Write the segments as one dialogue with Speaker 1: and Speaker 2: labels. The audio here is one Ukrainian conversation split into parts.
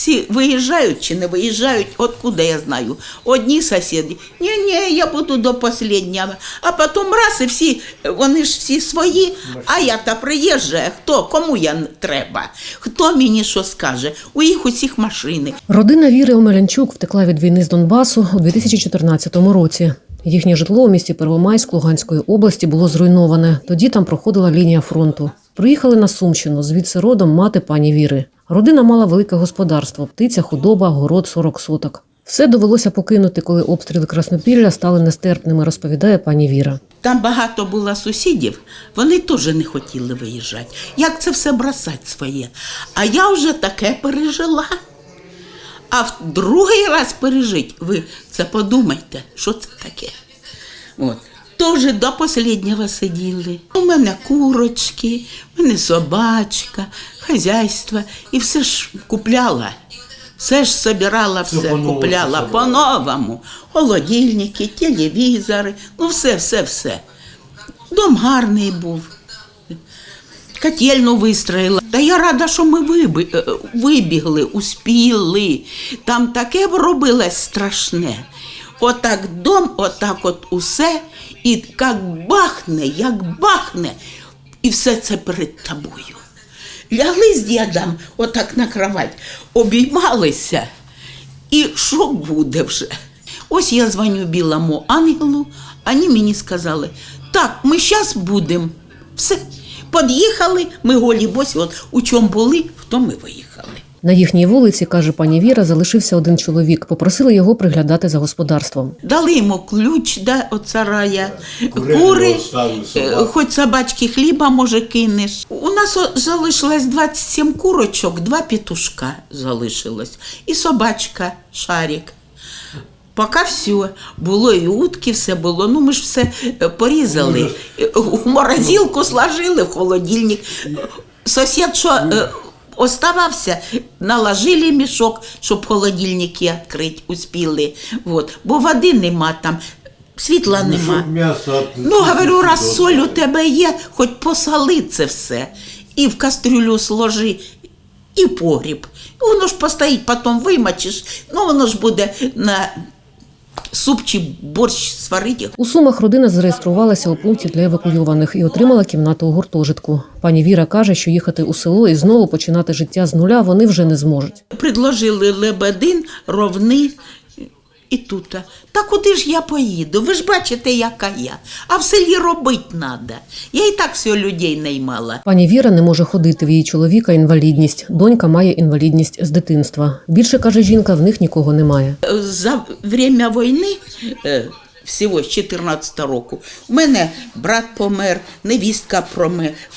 Speaker 1: всі виїжджають чи не виїжджають, откуда я знаю. Одні сусіди, ні, ні, я буду до останнього. А потім раз і всі, вони ж всі свої, а я та приїжджа. Хто? Кому я треба? Хто мені що скаже? У їх усіх машини.
Speaker 2: Родина Віри Омелянчук втекла від війни з Донбасу у 2014 році. Їхнє житло у місті Первомайськ Луганської області було зруйноване. Тоді там проходила лінія фронту. Приїхали на Сумщину, звідси родом мати пані Віри. Родина мала велике господарство: птиця, худоба, город 40 соток. Все довелося покинути, коли обстріли Краснопілля стали нестерпними, розповідає пані Віра.
Speaker 1: Там багато було сусідів, вони теж не хотіли виїжджати. Як це все бросати своє? А я вже таке пережила. А в другий раз пережить, ви це подумайте, що це таке. От. Теж до останнього сиділи. У мене курочки, у мене собачка, хазяйство. І все ж купляла. Все ж собирала, все
Speaker 3: по-новому
Speaker 1: купляла по-новому. Холодильники, телевізори, ну все, все, все. Дом гарний був. Котельну вистроїла. Та я рада, що ми е, вибігли, успіли. Там таке робилось страшне. Отак дом, отак от усе, і як бахне, як бахне, і все це перед тобою. Лягли з дідом отак на кровать, обіймалися, і що буде вже? Ось я дзвоню білому ангелу, вони мені сказали, так, ми зараз будемо. Все. Під'їхали, ми голі босі, от у чому були, в тому ми виїхали.
Speaker 2: На їхній вулиці, каже пані Віра, залишився один чоловік. Попросили його приглядати за господарством.
Speaker 1: Дали йому ключ да, от сарая,
Speaker 3: Кури
Speaker 1: е, хоч собачки хліба, може, кинеш. У нас залишилось 27 курочок, два петушка залишилось. І собачка, шарик. Поки все. Було і утки, все було. Ну, ми ж все е, порізали. Е, У морозилку сложили, в холодильник. Сосед, що е, оставався, наложили мішок, щоб холодильники відкрити, успіли. Вот. Бо води нема там, світла нема.
Speaker 3: Щоб м'ясо
Speaker 1: Ну, говорю, раз соль у тебе є, хоч посоли це все. І в кастрюлю сложи, і в погріб. Воно ж постоїть, потім вимочиш, ну воно ж буде на суп чи борщ сварити.
Speaker 2: У Сумах родина зареєструвалася у пункті для евакуйованих і отримала кімнату у гуртожитку. Пані Віра каже, що їхати у село і знову починати життя з нуля вони вже не зможуть.
Speaker 1: Предложили лебедин, ровни і тут. Та куди ж я поїду? Ви ж бачите, яка я. А в селі робити треба. Я і так все людей наймала.
Speaker 2: Пані Віра не може ходити в її чоловіка інвалідність. Донька має інвалідність з дитинства. Більше каже жінка, в них нікого немає.
Speaker 1: за время війни, е, всього з 14 року, у мене брат помер, невістка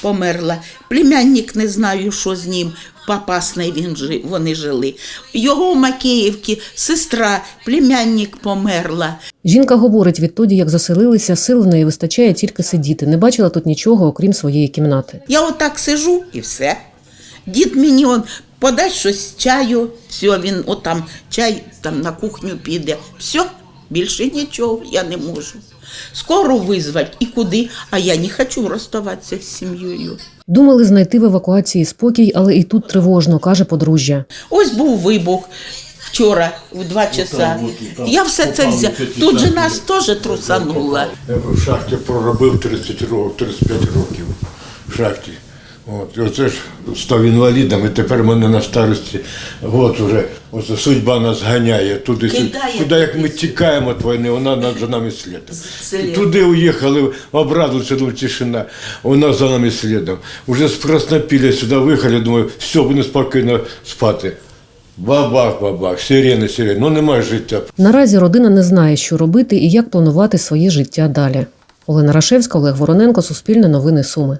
Speaker 1: померла, племянник не знаю, що з ним. в він жи- вони жили. Його в Макеївці сестра, племянник померла.
Speaker 2: Жінка говорить, відтоді, як заселилися, сил в неї вистачає тільки сидіти. Не бачила тут нічого, окрім своєї кімнати.
Speaker 1: Я отак сижу і все. Дід мені он подасть щось чаю, все, він отам чай там на кухню піде. Все, більше нічого я не можу. Скоро визвать і куди, а я не хочу розставатися з сім'єю.
Speaker 2: Думали знайти в евакуації спокій, але і тут тривожно, каже подружжя.
Speaker 1: Ось був вибух вчора в два часа. Я все це взяв. Тут же нас теж трусануло.
Speaker 3: Я в шахті проробив 30 років, 35 років в шахті. От, і оце ж став інвалідом, і тепер мене на старості. От уже оце судьба нас ганяє туди сюди.
Speaker 1: Кидає.
Speaker 3: Куди як ми тікаємо від війни, вона над за нами слідом. Туди уїхали, обрадувалися, думаю, тишина, вона за нами слідом. Уже з Краснопілля сюди виїхали, думаю, все, буду спокійно спати. Бабах, бабах, сирени, сирени. Ну немає життя.
Speaker 2: Наразі родина не знає, що робити і як планувати своє життя далі. Олена Рашевська, Олег Вороненко, Суспільне новини Суми.